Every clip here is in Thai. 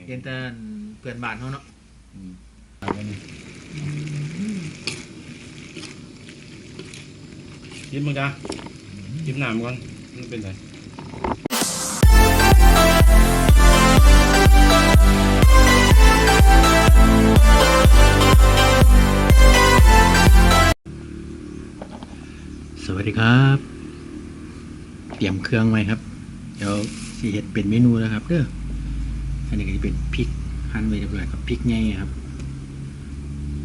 ข็งเห็นแต่เพื่อนบ้านเขาเนาะอืมเอาไว้นี่กินมึงจ้ากินน้ำก่อนมันเป็นไรสวัสดีครับ เตรียมเครื่องไว้ครับ เดี๋ยวสีเห็ดเป็นเมนูแล้วครับเด้อ อันนี้ก็จะเป็นพริกหั่นไว้เรียบร้อยครับพริกไงครับ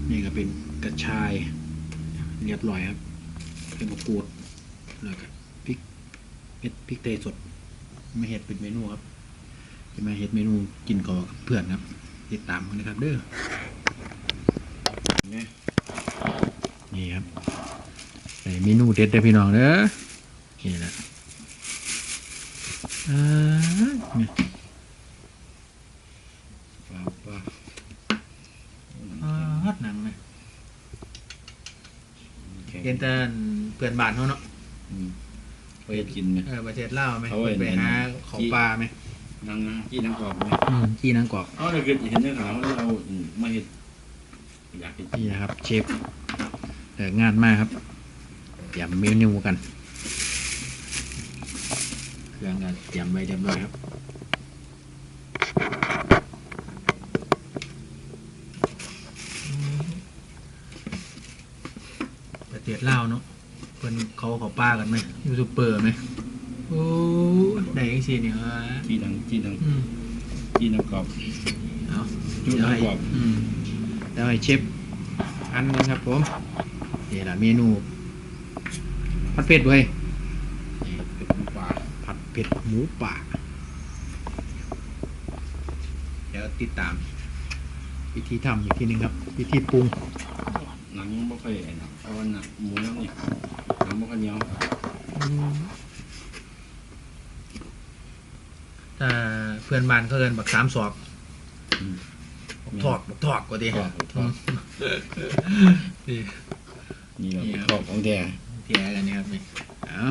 นี่ก็เป็นกระชายเรียบร้อยครับเป็นมะกรูดแล้วก็พริกเม็ดพริกไทยสดไม่เห็ดเป็นเมนูครับจะมาเห็ดเมนูกินกับเพื่อนครับ ติดตามกันนะครับ เด้อนี่ครับเมนูเด็ดเด้พี่น้องเด้อนี่แหละอ่าเนี่ย ปลาปลา อ่าฮอดหนังไหม แข็ง เห็นแต่เพื่อนบ้านเขาเนาะอืมไปกินไหม เออประเทศลาวไหมเขาเห็นไปหาของปลาไหมนั่งนะที่นั่งกรอบไหมอืมที่นางกอกเอาเลยเกิดเห็นเนื้อขาวแล้วเราอืมมาเห็นอยากกินนี่นะครับ เชฟเอองานมากครับเตรียมเมนูกันเครื่องกันเตรียมไว้เรียบร้อยครับ ประ เทศลาวเนาะเพิ่นเขาเขาป้ากันไหมยูทูบเบอร์ไหมโอ้ยได้ยังสิเนี่ยวะที่นั่งที่นั่งอืมที่นั่งกรอบเอาจุดเดี๋ยวให้ประกอบอืมเดี๋ยวให้เชฟอันหนึงครับผมนี่แหละเมนูผัดเผ็ดเว้ยเป็ดปลาผัดเผ็ดหมูป่าเดี๋ยวติดตาม วิธีทำอีกทีหนึงครับ วิธีปรุงหนั งไม่ค่อยไอ้หนังเอาหนังหมูนั่งนี่หนังไม่ค่อยเหนียวแต่เพื่อนบ้านเขาเอินบักสามศอกอืม บักถอกบักถอกกว่าดีทอดทอดนี่นี่เรานี่ครับทอดของแท้เทียกันนี่ครับนี่เอา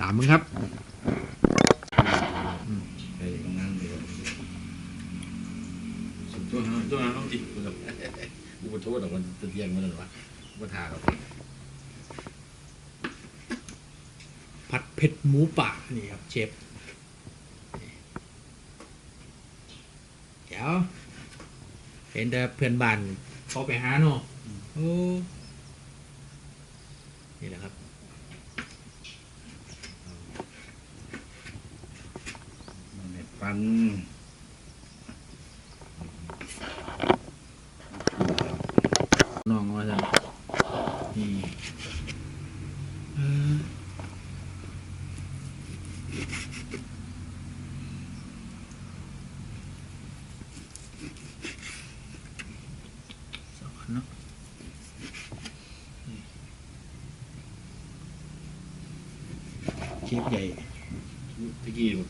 ตามมึงครับ ไอ้ตรงนั้นเดี๋ยวสุดตัวนั้นตัวนั้นต้องจิกูแบบ กูขอโทษแต่วันจะเที่ยงมันหรอวะว่าทากับผัดเผ็ดหมูป่านี่ครับเชฟเดี๋ยวเห็นแต่เพื่อนบ้านเขาไปหาเนาะโอ้นี่แหละครับมันเม็ดปันน้องว่าจะนี่เออสองอันเนาะนี่เช ฟใหญ่ตะกี้แบบ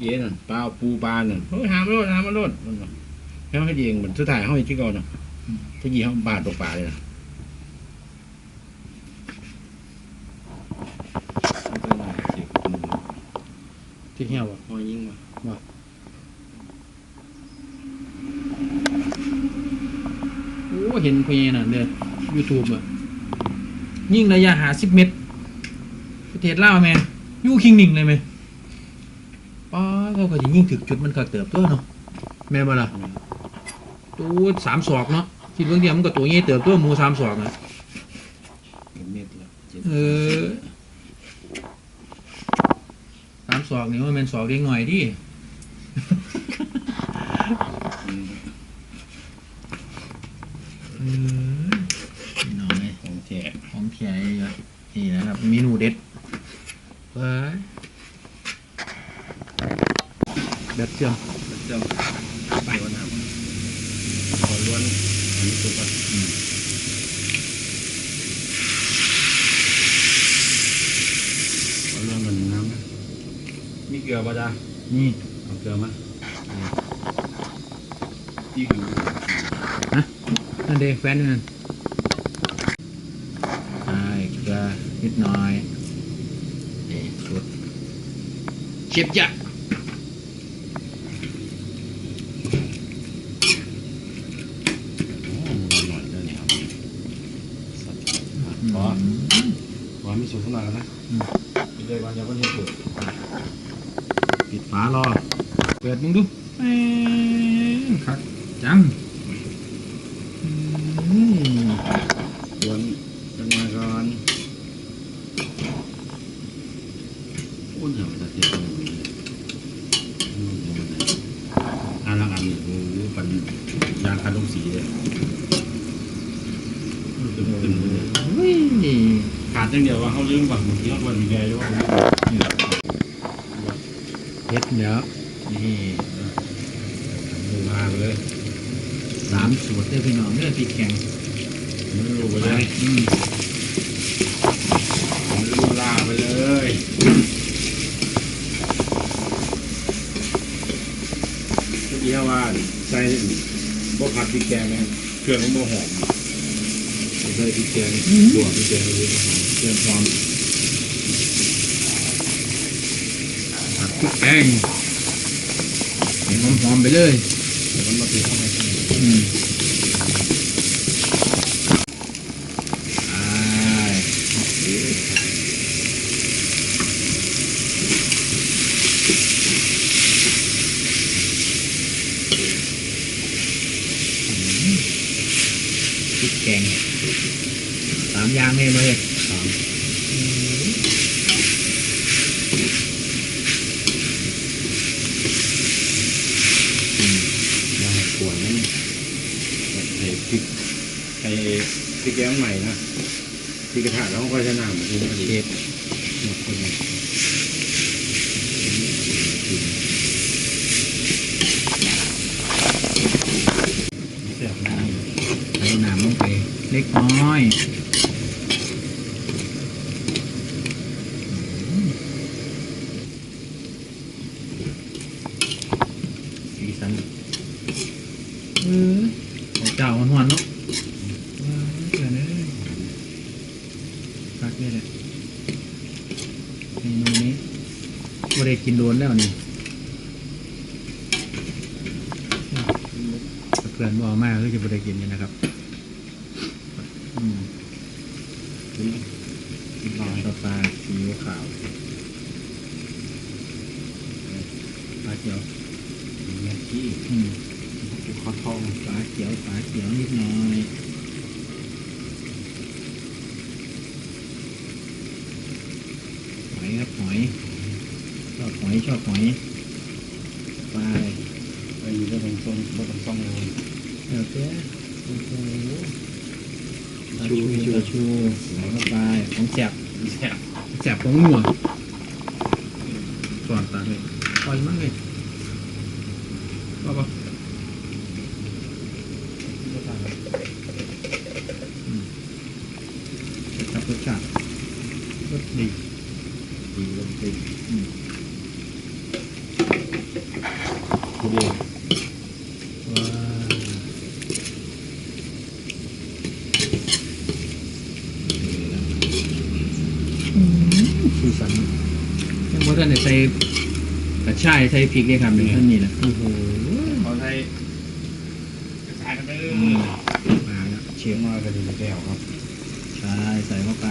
เย็นน่ะปลาปูปลาน่ะเฮ้ยหามาโลดหามาโลดมันบอกแล้วให้เองเหมือนสุดท้ายเขาที่ก่อนน่ะตะกี้เขาบาดตกปลาเลยนะที่เหี่ยวอะหอยยิงมาโอ้เห็นเพยน่ะเด้อยูทูบอะ ยิ่งระยะหาสิบเมตร ประเทศลาวแม่ยู่คิงหนึ่งเลยไหมป้าเขาก็จะยิ่งถึกจุดมันก็เติบตัวเนาะแม่นบ่ล่ะตัวสามศอกเนาะคิดเบื้องเดียวมันก็ตัวใหญ่เติบตัวหมูสามศอกนะเม็ดละจ็ดเออสามศอกนี่ว่ามันศอกเล็กหน่อยดิ แฟนนั่นเกลือนิดหน่อยนี่สุดเชียบจะขอขอมีส่วนสำคัญนะปิดเลยวันยาวันเดียวปิดฝารอ เปิดมึงดู จังเดียวว่าเขาลืมก่อนบางทีเขาควรมีแกอยู่ว่าเฮ็ดเดี๋ยวนี่ดูมาเลยสามสูตรเด้อพี่น้องเด้อพริกแกงไม่รู้ไปเลยอืมไม่รู้ลาไปเลยเมื่อกี้เขาว่าใส่บ่ผัดพริกแกงไหมเครื่องมันบ่หอม ใส่พริกแกงบวกพริกแกงเลยบ่หอมเครื่องพร้อมผัดพริกแกงให้หอมๆไปเลยเดี๋ยวมันมาติดเข้าไปอืมแกงามอย่าเลยมาเลยสามมาขวนนั่นใส่พริกใส่พริกแกงใหม่นะพริกกระทะแล้วก็ชน้ำมันคือมันเดีหมดคนเลยเสียบน้ำใส่น้ำลงไปเล็กน้อยสีสันเออของเจ้ามันหวานเนาะว้าวเกินเลยพักนี่แหละเมนูนี้ไม่ได้กินโดนแล้วนี่ถ้าเพื่อนบอกมากก็จะไม่ได้กินกันนะครับ อืมน้อยปลาปลาซีอิ๊วขาวปลาเขียวเนื้อที่อืมขอทองปลาเขียวปลาเขียวนิดหน่อยหอยครับหอยชอบหอยชอบหอยปลาไปอยู่ด้วยกันส้มด้วยกันส้มเลยเดี๋ยวเจ๊โอ้โห ปลาชูชูใส่เข้าไปของแสบแซ่บแสบของงัวก่อนตาเลยปล่อยมั้งเลยว่าปะครับรสชาติรสดีดีลงติด อืม กูดี ว้าวสีสันยังว่าท่านได้ใส่ กระชายใส่พริกเลยครับในท่านนี้นะโอ้โหขอใช้กระชายกันเด้อืมอมาแล้วเชีเชียยงงมากระดิ่งแก้วครับใช่ใส่เข้าไป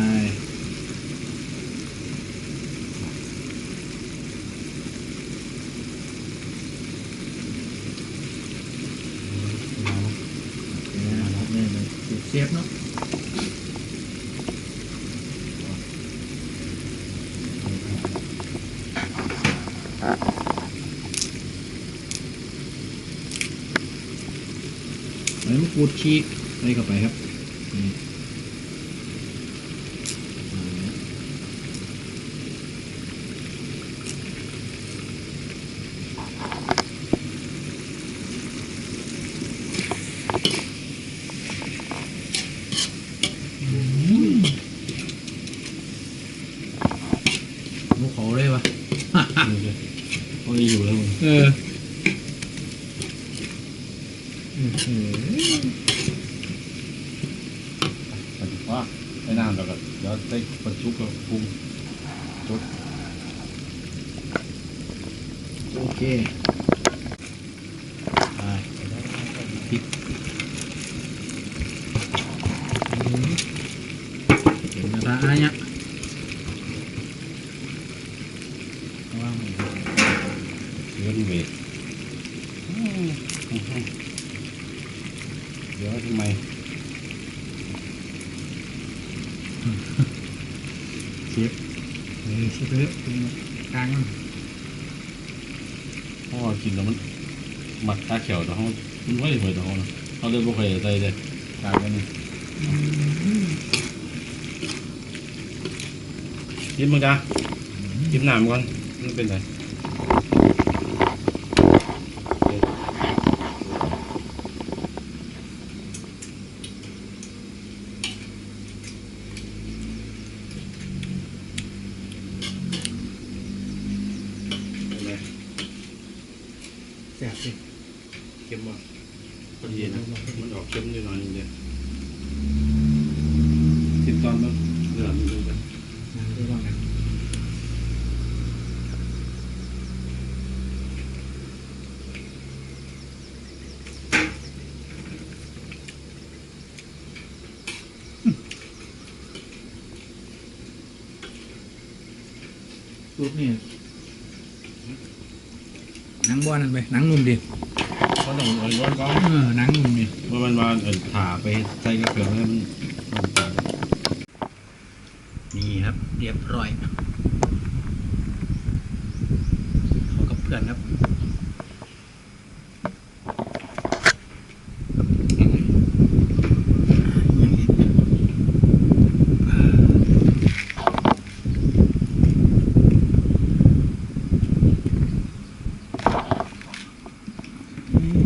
เนี่ยครับเนี่ยเลยเสียบเนาะ ใบมะกรูดชีกใส่เข้าไปครับนี่มาแล้วอืมหมูเขาเลยวะ โอ้ยอยู่แล้วมึง เอออื้อหือ ว่า ไม่นานหรอกเดี๋ยวได้ประชุกกับปรุงจดโอเคไปพริกอืม อะไรเนี่ยว่าง เลี้ยงเวทเดี๋ยวทำไม เชฟเออเชฟไปเรื่อยกลางมันเพราะว่ากินแล้วมันหมักตาเขียวแต่เขามันไม่ได้เผยแต่เขานะเขาเลยบ่เคยใจเลยตามกันนี่กินมึงจ้ากินน้ำก่อนมันเป็นไร แซ่บสิเค็มบ่พอดีนะมันออกเค็มนิดหน่อยเดียวติดตอนมันเนื้อมันดูไปน้ำด้วยบ้างรูปนี่ หนังบ้านนั่นไปหนังนุ่มดิก็ต้องเอาย้อนก่อนเออหนังนุ่มดิเมื่อมันมาเออผ่าไปใส่กระเกลือให้มันมันตายนี่ครับ เรียบร้อยเขากับเพื่อนครับ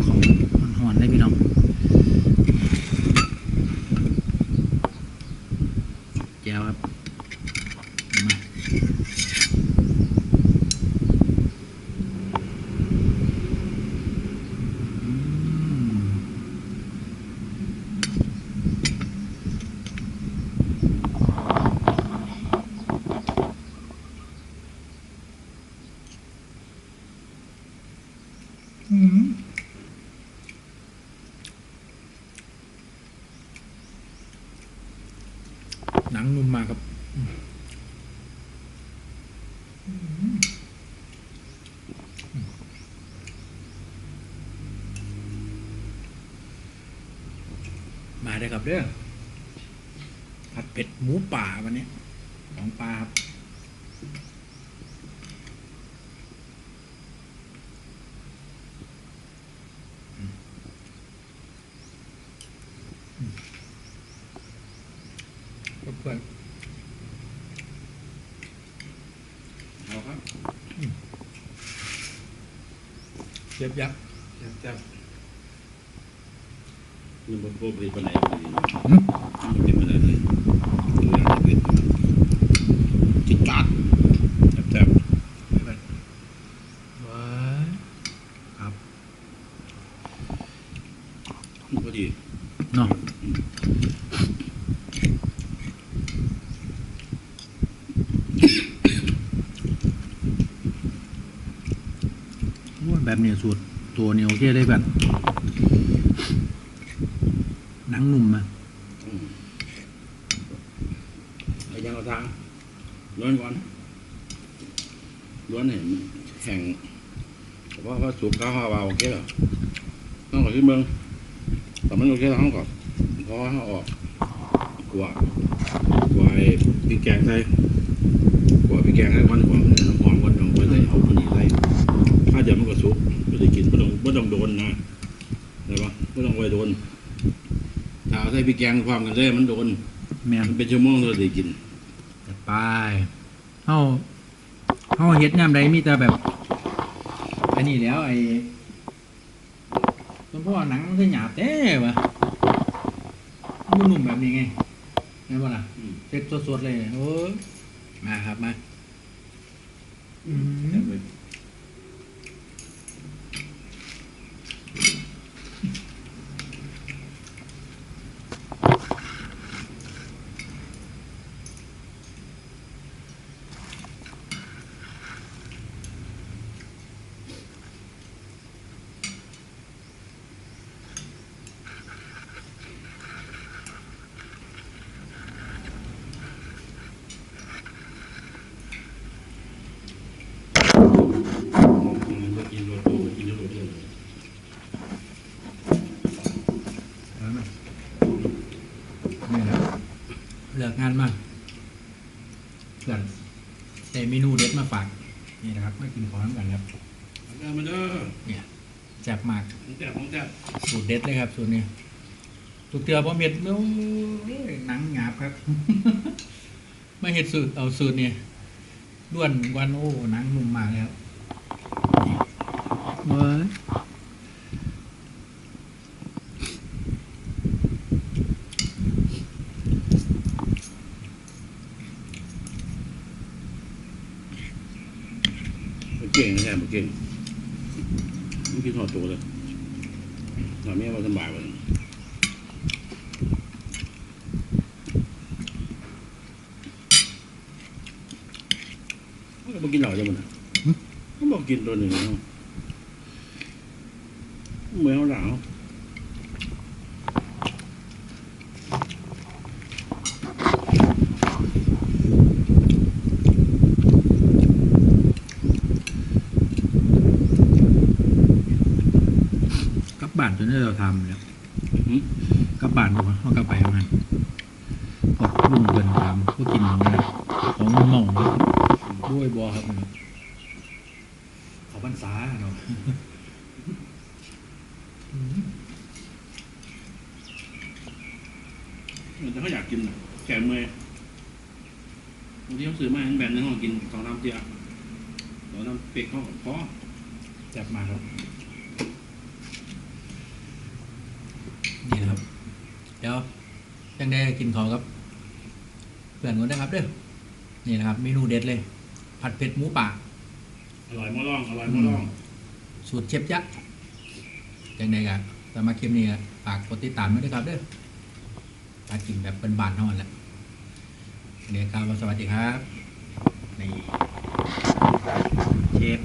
ของมันหอนได้พี่น้อง แก้วครับมาอืมอืม หนังนุ่มมากครับมาได้ครับเด้อผัดเผ็ดหมูป่าวันนี้ของปลาครับอืมอืมเพื่อน เอาครับเชฟยักษ์แซ่บๆนี่มันโปรบริปานไหนพอดีนะหืมมันเป็นปานไหนเลยดูแลจะเป็นจิตจัดแซ่บ ว้ายครับ ๆพอดี เนาะโอ้ย แบบนี้สูตรตัวนี้โอเคเลยแบบหนังนุ่มอะไปยังเอาทางล้วนก่อนล้วนเห็นแข่งเพราะว่าสูบข้าววาโอเคเหรอต้องขอที่เมืองแต่มันโอเคแล้วต้องก่อนเพราะว่าออกกว่ากว่าไอ้พริกแกงใส่กว่าพริกแกงให้วันกว่า เดี๋ยวมันก็สุกไม่ได้กินไม่ต้องไม่ต้องโดนนะอะไรปะไม่ต้องไว้โดนถ้าเอาใส่พริกแกงความกันเลยมันโดนแมนมันเป็นชั่วโมงเราได้กินจัดไปเฮาเฮาเฮ็ดยามใดมีแต่แบบ อันนี้แล้วไอ้ต้นพ่อหนังมันคือหยาบแท้วะมันนุ่มแบบนี้ไงไงบ่ล่ะอืมเซ็ตสดๆเลยโอ้ยมาครับมาอืมกิ เลือกงานมากเพื่อนแต่เมนูเด็ดมาฝากนี่นะครับมากินของน้ำกันครับเด้อมาเด้อเนี่ยแซ่บมากของแซ่บของแซ่บสูตรเด็ดเลยครับสูตรนี้สูตรเกลือพอเม็ดโอ้ยหนังหยาบครับไม่เห็ดสูตรเอาสูตรเนี่ยด้วนวันโอ้หนังนุ่มมากเลยครับเว้ย เก่งนะแซ่บเก่งมันกินหอดตัวเลยตอนนี้ว่าสบายวันมันก็กินเหล่าจังมันมันบอกกินตัวหนึ่งเหมือนเอาหลา บบ้านจนที่เราทำเนี่ยกลับบ้านดูว่าเขากลับไปทำงานพอลุงเดินตามก็กินของเนี่ยของมันหม่องด้วยบอครับมันขาบรรษาเนาะแต่เขาอยากกินแกเมื่อยบางทีเขาซื้อมาแบนในห้องกินสองน้ำเจียสองน้ำเป็กเขาพอจับมาครับ นี่นะครับ เดี๋ยวยังได้กินของครับเพื่อนกันนะครับเด้อนี่นะครับเมนูเด็ดเลย ผัดเผ็ดหมูป่าอร่อยมอล่องอร่อยมอล่องสูตรเชฟยักษ์ยังไงกันสำหรับคลิปนี้ก็ฝากกดติดตามด้วยนะครับเด้อการกินแบบเป็นบานๆเท่านั้นแหละเดี๋ยวครับสวัสดีครับนี่เชฟ